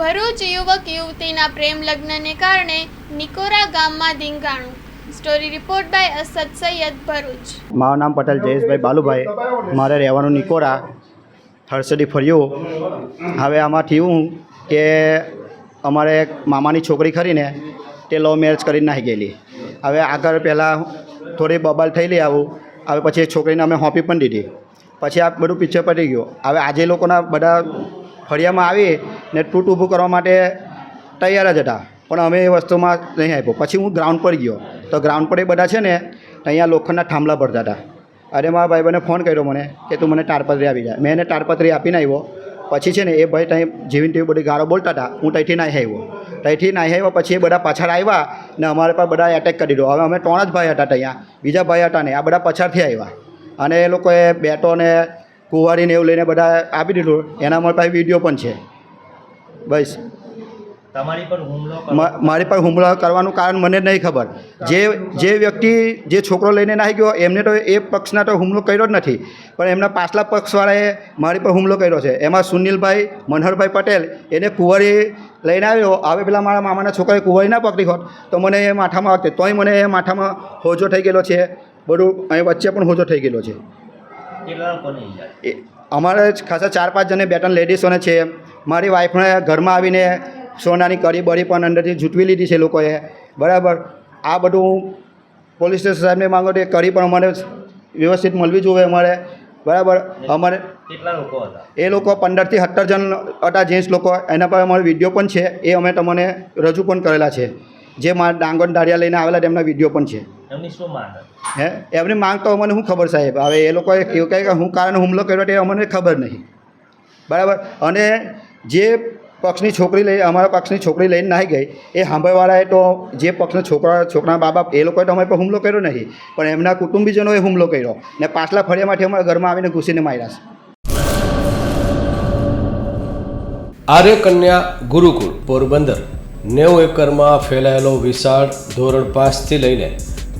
ભરૂચ યુવક યુવતીના પ્રેમ લગ્નને કારણે નિકોરા ગામમાં ધીંગાણું. Story report by Asad Syed Bharuch. મારું નામ પટેલ જયેશભાઈ બાલુભાઈ. મારે રહેવાનું નિકોરા. હર્ષદી ફર્યું. હવે આમાં થયું કે અમારે મામાની છોકરી ખરીને તે લવ મેરેજ કરીને નાખી ગયેલી. હવે આગળ પહેલાં થોડી બબાલ થયેલી આવું. હવે પછી એ છોકરીને અમે હોંપી પણ દીધી. પછી આ બધું પિક્ચર પડી ગયું. હવે આજે લોકોના બધા ફળિયામાં આવી ને તૂટ ઊભું કરવા માટે તૈયાર જ હતા. પણ અમે એ વસ્તુમાં નહીં આપ્યો. પછી હું ગ્રાઉન્ડ પર ગયો. તો ગ્રાઉન્ડ પર એ બધા છે ને અહીંયા લોખંડના થાંભલા ભરતા હતા. અરે મારા ભાઈબંધને ફોન કર્યો મને કે તું મને તાડપત્રી આપી જાય મેં એને તાડપત્રી આપીને આવ્યો. પછી છે ને એ ભાઈ ત્યાં જીવીને તેવી બધી ગાળો બોલતા હતા. હું ત્યાંથી નાહી આવ્યો. ત્યાંથી નાહી આવ્યો પછી એ બધા પાછળ આવ્યા ને અમારે પર બધા એટેક કરી દીધો. હવે અમે ત્રણ જ ભાઈ હતા ત્યાં બીજા ભાઈ હતા ને આ બધા પાછળથી આવ્યા. અને એ લોકોએ બેટો ને કુંવારીને એવું લઈને બધા આપી દીધું. એના મારી પાસે વીડિયો પણ છે. બસ. તમારી પર હુમલો મારી પર હુમલો કરવાનું કારણ મને નહીં ખબર. જે જે વ્યક્તિ જે છોકરો લઈને નાહી ગયો એમને તો એ પક્ષના તો હુમલો કર્યો જ નથી. પણ એમના પાછલા પક્ષવાળાએ મારી પર હુમલો કર્યો છે. એમાં સુનિલભાઈ મનહરભાઈ પટેલ એને કુંવરી લઈને આવ્યો. હવે પેલા મારા મામાના છોકરાએ કુંવરી ના પકડી હોત તો મને એ માથામાં વાગતે તોય મને એ માથામાં હોજો થઈ ગયેલો છે. બધું અહીં વચ્ચે પણ હોજો થઈ ગયેલો છે. કેટલા લોકોને ઈજા એ અમારે ખાસા ચાર પાંચ જણે બે ત્રણ લેડીઝોને છે. મારી વાઈફને ઘરમાં આવીને સોનાની કડી બળી પણ અંદરથી જૂટવી લીધી છે લોકોએ. બરાબર. આ બધું પોલીસ સ્ટેશન સાહેબને માંગો તો કડી પણ અમારે વ્યવસ્થિત મળવી જોઈએ અમારે. બરાબર. અમારે કેટલા લોકો હતા? એ લોકો પંદરથી સત્તર જણ હતા જેન્ટ્સ લોકો. એના પર અમારો વીડિયો પણ છે. એ અમે તમને રજૂ પણ કરેલા છે. જે મારા ડાંગર દાળિયા લઈને આવેલા તેમના વીડિયો પણ છે. એમની શું માંગ હે? એમની માંગ તો અમને શું ખબર સાહેબ? હવે એ લોકોએ કેવું કહે કે હું કારણ હુમલો કર્યો તે અમને ખબર નહીં. બરાબર? અને જે પક્ષની છોકરી લઈ અમારા પક્ષની છોકરી લઈને નાહી ગઈ એ સાંભળવાળાએ તો જે પક્ષના છોકરા છોકરા બા બાપ એ લોકોએ તો અમારી પર હુમલો કર્યો નહીં. પણ એમના કુટુંબીજનોએ હુમલો કર્યો ને પાછલા ફળિયામાંથી અમારા ઘરમાં આવીને ઘૂસીને માર્યા છે. આર્ય કન્યા ગુરુકુળ પોરબંદર નેવું એકરમાં ફેલાયેલો વિશાળ ધોરણ પાંચથી લઈને